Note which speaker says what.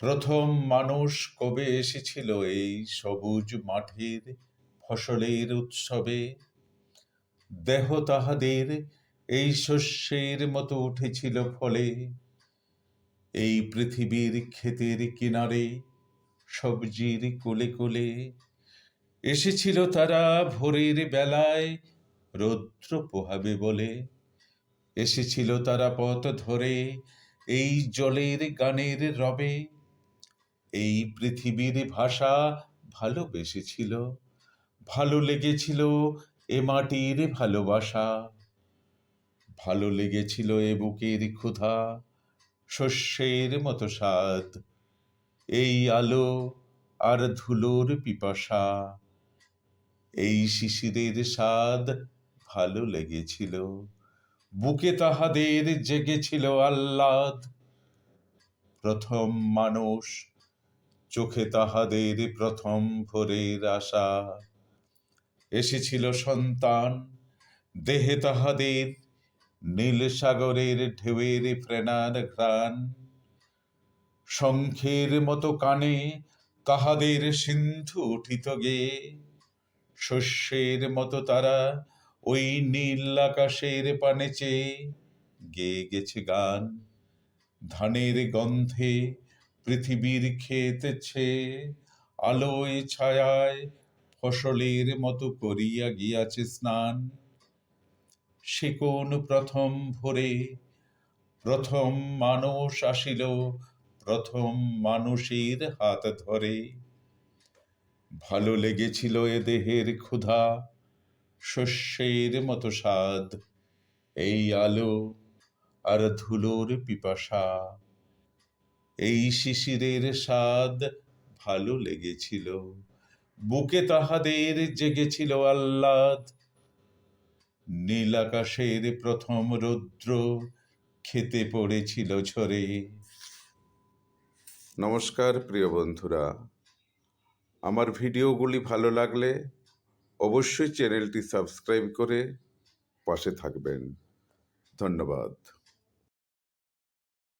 Speaker 1: প্রথম মানুষ কবে এসেছিল এই সবুজ মাঠের ফসলের উৎসবে? দেহ তাহাদের এই শস্যের মতো উঠেছিল ফলে। এই পৃথিবীর ক্ষেতের কিনারে, সবজির কোলে কোলে এসেছিল তারা ভোরের বেলায়, রৌদ্র পোহাবে বলে। এসেছিল তারা পথ ধরে এই জলের গানের রবে। এই পৃথিবীর ভাষা ভালোবেসেছিল, ভালো লেগেছিল এ মাটির ভালোবাসা। ভালো লেগেছিল এ বুকের ক্ষুধা, শস্যের মতো স্বাদ। এই আলো আর ধুলোর পিপাসা, এই শিশিরের স্বাদ ভালো লেগেছিল। বুকে তাহাদের জেগেছিল আহ্লাদ। প্রথম মানুষ চোখে তাহাদের প্রথম ভোরের আশা। এসেছিল সন্তান, দেহে তাহাদের নীল সাগরের ঢেউয়ের ফ্রেনার ঘ্রাণ। শঙ্খের মতো কানে তাহাদের সিন্ধু উঠিত গেয়ে শস্যের মতো তারা ওই নীল আকাশের পানে চেয়ে গেয়ে গেছে গান। ধানের গন্ধে পৃথিবীর ক্ষেতেছে আলোয় ছায়ায় ফসলের মতো করিয়া গিয়াছে স্নান। সে কোন প্রথম ভোরে, প্রথম মানুষ আসিল, প্রথম মানুষের হাত ধরে। ভালো লেগেছিল এ দেহের ক্ষুধা, শস্যের মতো স্বাদ, এই আলো আর ধুলোর পিপাসা। এই শিশিরের স্বাদ ভালো লেগেছিল। বুকে তাহাদের জেগেছিল আহ্লাদ। নীল আকাশের প্রথম রৌদ্র খেতে পড়েছিল ঝরে।
Speaker 2: নমস্কার প্রিয় বন্ধুরা। আমার ভিডিওগুলি ভালো লাগলে অবশ্যই চ্যানেলটি সাবস্ক্রাইব করে পাশে থাকবেন। ধন্যবাদ।